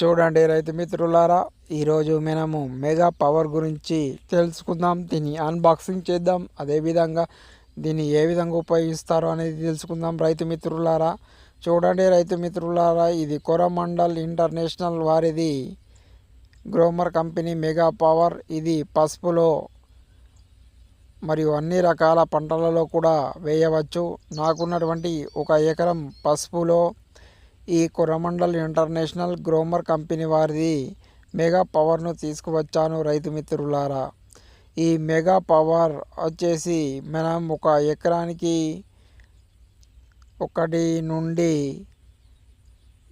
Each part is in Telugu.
చూడండి రైతు మిత్రులారా ఈరోజు మనము మెగా పవర్ గురించి తెలుసుకుందాం. దీన్ని అన్బాక్సింగ్ చేద్దాం. అదేవిధంగా దీన్ని ఏ విధంగా ఉపయోగిస్తారో అనేది తెలుసుకుందాం రైతు మిత్రులారా. చూడండి రైతు మిత్రులారా ఇది కొరమండల్ ఇంటర్నేషనల్ వారిది గ్రోమర్ కంపెనీ మెగా పవర్. ఇది పసుపులో మరియు అన్ని రకాల పంటలలో కూడా వేయవచ్చు. నాకున్నటువంటి ఒక ఎకరం పసుపులో ఈ కొరమండల్ ఇంటర్నేషనల్ గ్రోమర్ కంపెనీ వారిది మెగా పవర్ను తీసుకువచ్చాను రైతు మిత్రులారా. ఈ మెగా పవర్ వచ్చేసి మనం ఒక ఎకరానికి ఒకటి నుండి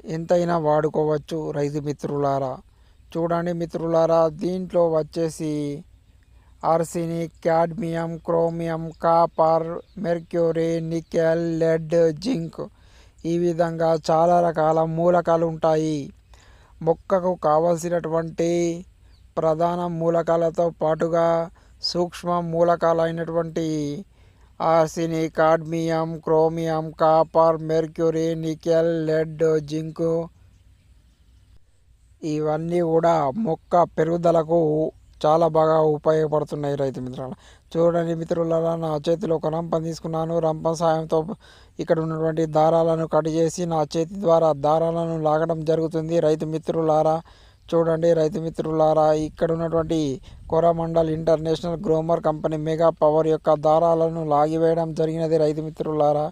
ఎంతైనా వాడుకోవచ్చు రైతు మిత్రులారా. చూడండి మిత్రులారా దీంట్లో వచ్చేసి arsenic cadmium chromium copper mercury nickel lead zinc ఈ విధంగా చాలా రకాల మూలకాలు ఉంటాయి. మొక్కకు కావలసినటువంటి ప్రధాన మూలకాలతో పాటుగా సూక్ష్మ మూలకాలైనటువంటి arsenic cadmium chromium copper mercury nickel lead zinc ఇవన్నీ కూడా మొక్క పెరుగుదలకు చాలా బాగా ఉపయోగపడుతున్నాయి రైతు మిత్రుల చూడండి మిత్రులారా నా చేతిలో ఒక రంపం తీసుకున్నాను. రంపం సాయంతో ఇక్కడ ఉన్నటువంటి దారాలను కట్ చేసి నా చేతి ద్వారా దారాలను లాగడం జరుగుతుంది. రైతు మిత్రులారా చూడండి రైతు మిత్రులారా ఇక్కడ ఉన్నటువంటి Coromandel International Gromor company mega power యొక్క దారాలను లాగివేయడం జరిగినది రైతు మిత్రులారా.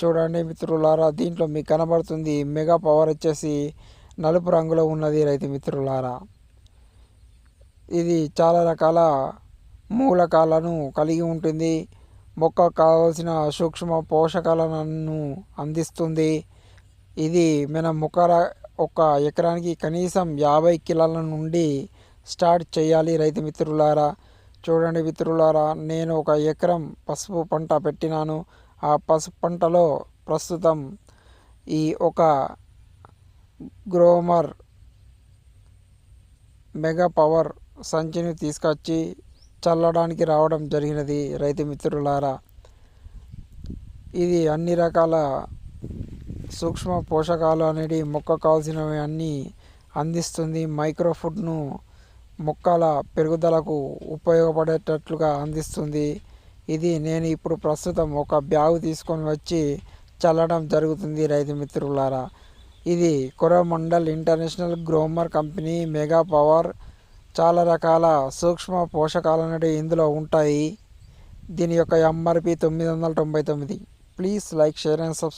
చూడండి మిత్రులారా దీంట్లో మీకు కనబడుతుంది మెగా పవర్ వచ్చేసి నలుపు రంగులో ఉన్నది రైతు మిత్రులారా. ఇది చాలా రకాల మూలకాలను కలిగి ఉంటుంది. మొక్కకు కావలసిన సూక్ష్మ పోషకాలను అందిస్తుంది. ఇది మన మొక్క ఒక ఎకరానికి కనీసం యాభై కిలోల నుండి స్టార్ట్ చేయాలి రైతు మిత్రులారా. చూడండి మిత్రులారా నేను ఒక ఎకరం పసుపు పంట పెట్టినాను. ఆ పసుపు పంటలో ప్రస్తుతం ఈ ఒక గ్రోమర్ మెగా పవర్ సంచిని తీసుకొచ్చి చల్లడానికి రావడం జరిగినది రైతు మిత్రులారా. ఇది అన్ని రకాల సూక్ష్మ పోషకాలు అనేది మొక్క కావాల్సినవి అన్నీ అందిస్తుంది. మైక్రో ఫుడ్ను మొక్కల పెరుగుదలకు ఉపయోగపడేటట్లుగా అందిస్తుంది. ఇది నేను ఇప్పుడు ప్రస్తుతం ఒక బ్యాగ్ తీసుకొని వచ్చి చల్లడం జరుగుతుంది రైతు మిత్రులారా. ఇది Coromandel International Gromor company mega power చాలా రకాల సూక్ష్మ పోషకాలు అనేవి ఇందులో ఉంటాయి. దీని యొక్క ఎంఆర్పి తొమ్మిది వందల తొంభై తొమ్మిది. Please like share and subscribe